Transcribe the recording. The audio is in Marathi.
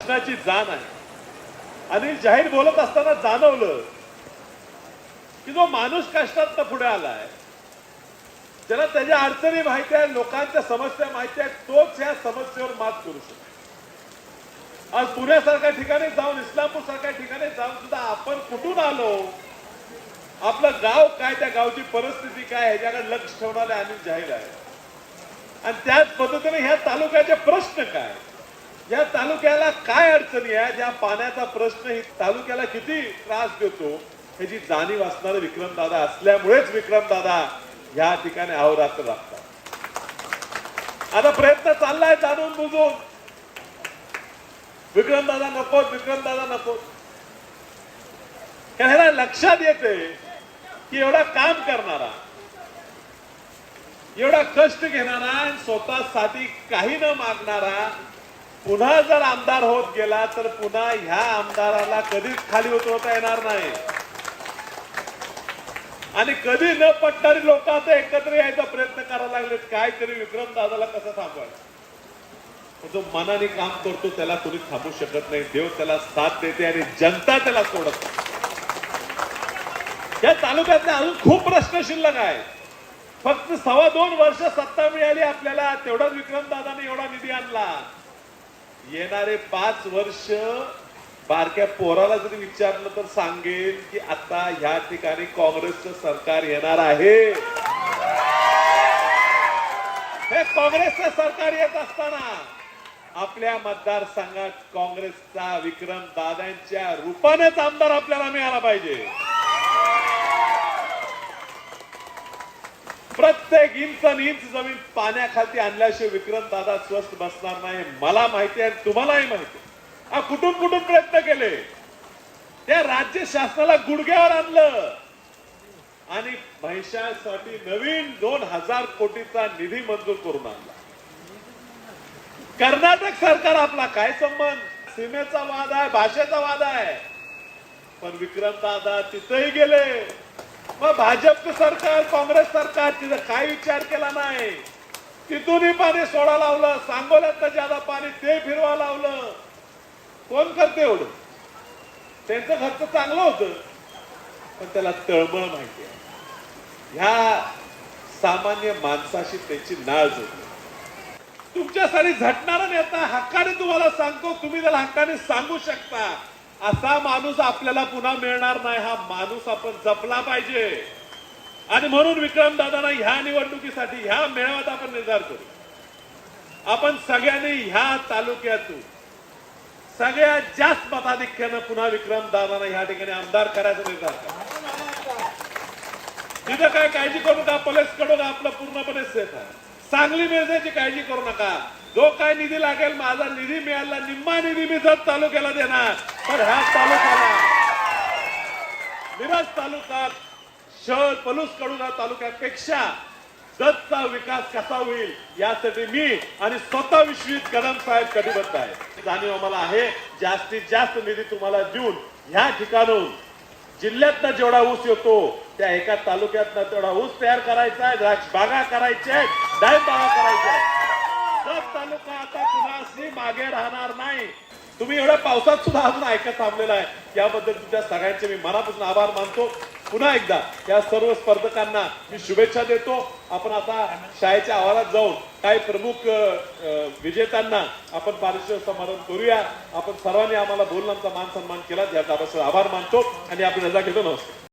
प्रश्नाची जाण आहे. आणि जाहीर बोलत असताना जाणवलं की जो माणूस कष्टात पुढे आलाय ज्याला त्याच्या अडचणी माहिती आहे लोकांच्या समस्या माहिती आहेत तोच या समस्येवर मात करू शकतो. आज पुण्यासारख्या ठिकाणी जाऊन इस्लामपूर सारख्या ठिकाणी जाऊन सुद्धा आपण कुठून आलो? आपलं गाव काय त्या गावची परिस्थिती काय ह्याच्याकडे लक्ष ठेवणारे अनिल जाहीर आहे आणि त्याच पद्धतीने ह्या तालुक्याचे प्रश्न काय? या तालुक्याला काय अडचणी आहे ज्या पाण्याचा प्रश्न ही तालुक्याला किती त्रास देतो? ह्याची जाणीव असणारे विक्रमदादा असल्यामुळेच विक्रमदादा या ठिकाणी अहोरात्र लागतात. आता प्रयत्न चाललाय जाणून बुजून. विक्रमदादा नको विक्रमदादा नको ह्याला लक्षात येते की एवढा काम करणारा एवढा कष्ट घेणारा स्वतःसाठी काही न मागणारा पुन्हा जर आमदार होत गेला तर पुन्हा ह्या आमदाराला कधीच खाली उतरवता येणार नाही. आणि कधी न पटणारी लोक आता एकत्र यायचा प्रयत्न करायला लागलेत. काहीतरी विक्रम दादाला कसं थांबवायचं? जो मनाने काम करतो त्याला कोणी थांबू शकत नाही. देव त्याला साथ देते आणि जनता त्याला सोडत नाही. या तालुक्यातले अजून खूप प्रश्न शिल्लक आहे फक्त सव्वा दोन वर्ष सत्ता मिळाली आपल्याला तेवढाच विक्रमदादाने एवढा निधी आणला. येणारे पाच वर्ष बारक्या पोराला जरी विचारलं तर सांगेल की आता ह्या ठिकाणी काँग्रेसचं सरकार येणार आहे. हे काँग्रेसचं सरकार येत असताना आपल्या मतदारसंघात काँग्रेसचा विक्रम दादांच्या रूपानेच आमदार आपल्याला मिळाला पाहिजे. प्रत्येक इंच इंच जमीन पाण्याखाली आणल्याशिवाय विक्रम दादा स्वस्त बसणार नाही मला माहिती आहे तुम्हालाही माहिती आहे. हा कुठून कुठून प्रयत्न केले? त्या राज्य शासनाला गुडघ्यावर आणलं. आणि भैशासाठी नवीन दोन हजार कोटीचा निधी मंजूर करून आणला. कर्नाटक सरकार आपला काय संबंध? सीमेचा वाद आहे भाषेचा वाद आहे. पण विक्रम दादा तिथेही गेले. मग भाजपचं सरकार काँग्रेस सरकार तिथं काय विचार केला नाही? तिथूनही पाणी सोडा लावलं सांगोल्यात ज्यादा पाणी ते फिरवा लावलं. कोण करते एवढं? त्यांचं खर्च चांगलं होतं पण त्याला तळमळ माहिती आहे. ह्या सामान्य माणसाशी त्यांची नाळ होती तुमच्यासाठी झटणारा नेता हक्काने तुम्हाला सांगतो तुम्ही त्याला हक्काने सांगू शकता. असा माणूस आपल्याला पुन्हा मिळणार नाही हा माणूस आपण जपला पाहिजे. आणि म्हणून विक्रम दादांना ह्या निवडणुकीसाठी ह्या मेळाव्यात आपण निर्धार करू. आपण सगळ्यांनी ह्या तालुक्यातून सगळ्यात जास्त मताधिक्यानं पुन्हा विक्रम दादांना ह्या ठिकाणी आमदार करायचा निर्धार करा. तिथं काय काळजी करू का पोलीसकडून आपलं पूर्णपणे सेफ आहे? सांगली मिळण्याची काळजी करू नका. जो काय निधी लागेल माझा निधी मिळाला निम्मा निधी मी जर तालुक्याला देणार. पण ह्या तालुक्याला मिरज तालुक्यात शहर पलूसकडून तालुक्यापेक्षा जतचा विकास कसा होईल यासाठी मी आणि स्वतः विश्वित कदम साहेब कटिबद्ध आहे. जाणीव आम्हाला आहे जास्तीत जास्त निधी तुम्हाला देऊन ह्या ठिकाणून जिल्ह्यातनं जेवढा ऊस येतो त्या एका तालुक्यातनं तेवढा ऊस तयार करायचा आहे द्राक्ष बागा करायच्या आहेत. डाळिंब बागा करायच्या आहेत जत तालुका आता कुणाशी मागे राहणार नाही. तुम्ही एवढ्या पावसात सुद्धा अजून ऐकत थांबलेला आहे. याबद्दल तुमच्या सगळ्यांचे मी मनापासून आभार मानतो. पुन्हा एकदा या सर्व स्पर्धकांना मी शुभेच्छा देतो. आपण आता शाळेच्या आवारात जाऊन काही प्रमुख विजेत्यांना आपण पारितोषिक समारंभ करूया. आपण सर्वांनी आम्हाला बोलण्याचा मान सन्मान केला. याचा आपण आभार मानतो आणि आपली रजा घेतो. नमस्कार.